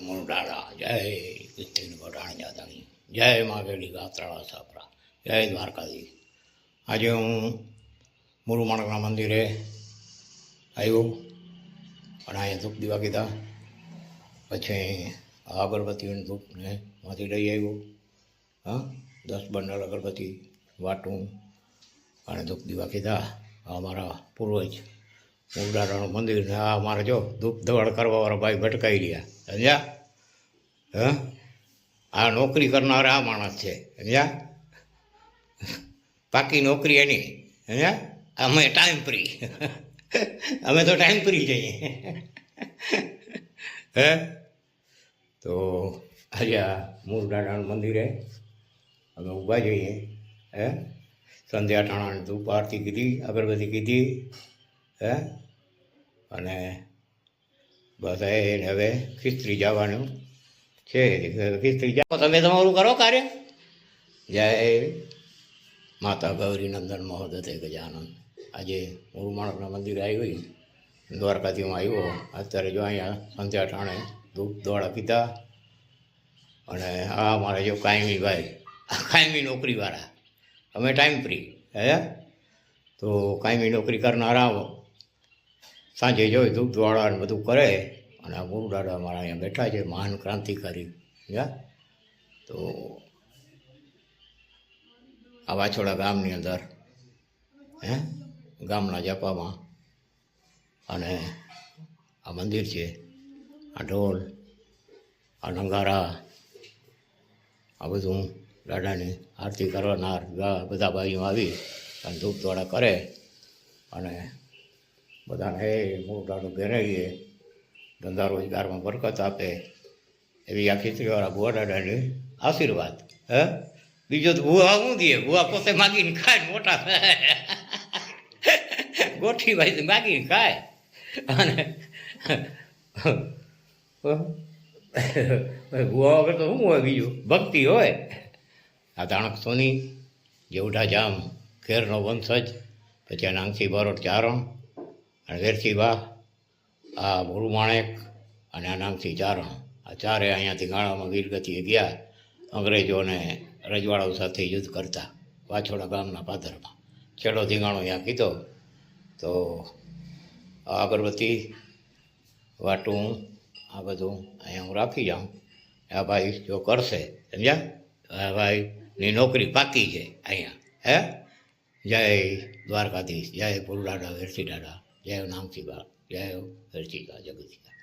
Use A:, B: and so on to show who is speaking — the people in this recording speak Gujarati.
A: મુરડાળા જય કીર્તિન ગોડાણી જાદાણી જય માગેડી ગાત્રાળા સાપરા જય દ્વારકાધીશ આજે હું મુરુમાણકના મંદિરે આવ્યો અને અહીંયા ધૂપ દીવા કીધા પછી આ અગરબત્તીઓની ધૂપને માંથી લઈ આવ્યો હા દસ બંડલ અગરબત્તી વાટું અને ધૂપ દીવા કીધા આ અમારા પૂર્વજ મુરડાળાનું મંદિર ને આ અમારે જો ધૂપ ધવાડ કરવાવાળા ભાઈ ભટકાઈ રહ્યા. સમજ્યા? હ? આ નોકરી કરનાર આ માણસ છે. સમજ્યા? પાકી નોકરી એની. સમજ્યા? અમે ટાઈમ ફ્રી અમે તો ટાઈમ ફ્રી જઈએ હે? તો આજે આ મૂળદાડાનું મંદિરે અમે ઊભા જઈએ. હે? સંધ્યા ટાણાની ધૂપ આરતી કીધી, અગરબત્તી કીધી. હે? અને બસ એને હવે ખીસ્ત્રી જવાનું છે. ખીસ્ત્રી જાઓ તમે તમારું કરો કાર્ય. જય માતા ગૌરી નંદન મહોદતે ગજાનંદ. આજે ઉરુમાણકના મંદિરે આવી દ્વારકાથી હું આવ્યો. અત્યારે જો અહીંયા સંધ્યા ઠાણે ધૂપ દોડા પીધા. અને આ મારે જો કાયમી ભાઈ કાયમી નોકરીવાળા. અમે ટાઈમ ફ્રી હે? તો કાયમી નોકરી કરનારા સાંજે જોઈ ધૂપ દ્વાળા ને બધું કરે અને આ ગુરુ દાદા અમારા અહીંયા બેઠા છે, મહાન ક્રાંતિકારી યા તો આ વાછોડા ગામની અંદર, હે? ગામના જપામાં અને આ મંદિર છે, આ ઢોલ, આ નંગારા, આ બધું દાદાની આરતી કરવાનાર બધા ભાઈઓ આવી અને ધૂપ દ્વારા કરે અને બધાને હે મોટાનું ઘેરે ઘેરાઈએ ધંધા રોજગારમાં બરકત આપે. એવી આ ખીચડીવાળા ભુવા દાદાની આશીર્વાદ, હે? બીજો તો ભુવા શું દે ભૂવા પોતે માગીને ખાય, મોટા ગોઠી ભાઈ માગીને ખાય. અને ભુવા વગર તો શું હોય બીજું? ભક્તિ હોય. આ તાણક સોની જેવઢા જામ, ખેરનો વંશજ, પછી એના નાંગસી બારોટ ચારણ અને વેરસી વાહ આ ગુરુ માણેક અને આ નામથી ચારણ. આ ચારે અહીંયાથી ગાળામાં વીરગતિએ ગયા, અંગ્રેજોને રજવાડાઓ સાથે યુદ્ધ કરતા વાછોડા ગામના પાથરમાં છેલ્લો ધીંગાણો અહીંયા કીધો, તો આ અગરબત્તી, વાટું, આ બધું અહીંયા હું રાખી જાઉં. આ ભાઈ જો કરશે, સમજ્યા? આ ભાઈની નોકરી પાકી છે અહીંયા. હે? જય દ્વારકાધીશ, જય ફૂલદાડા વેરસી દાદા. જય નામ શિવા જય વેરસી જગતિકા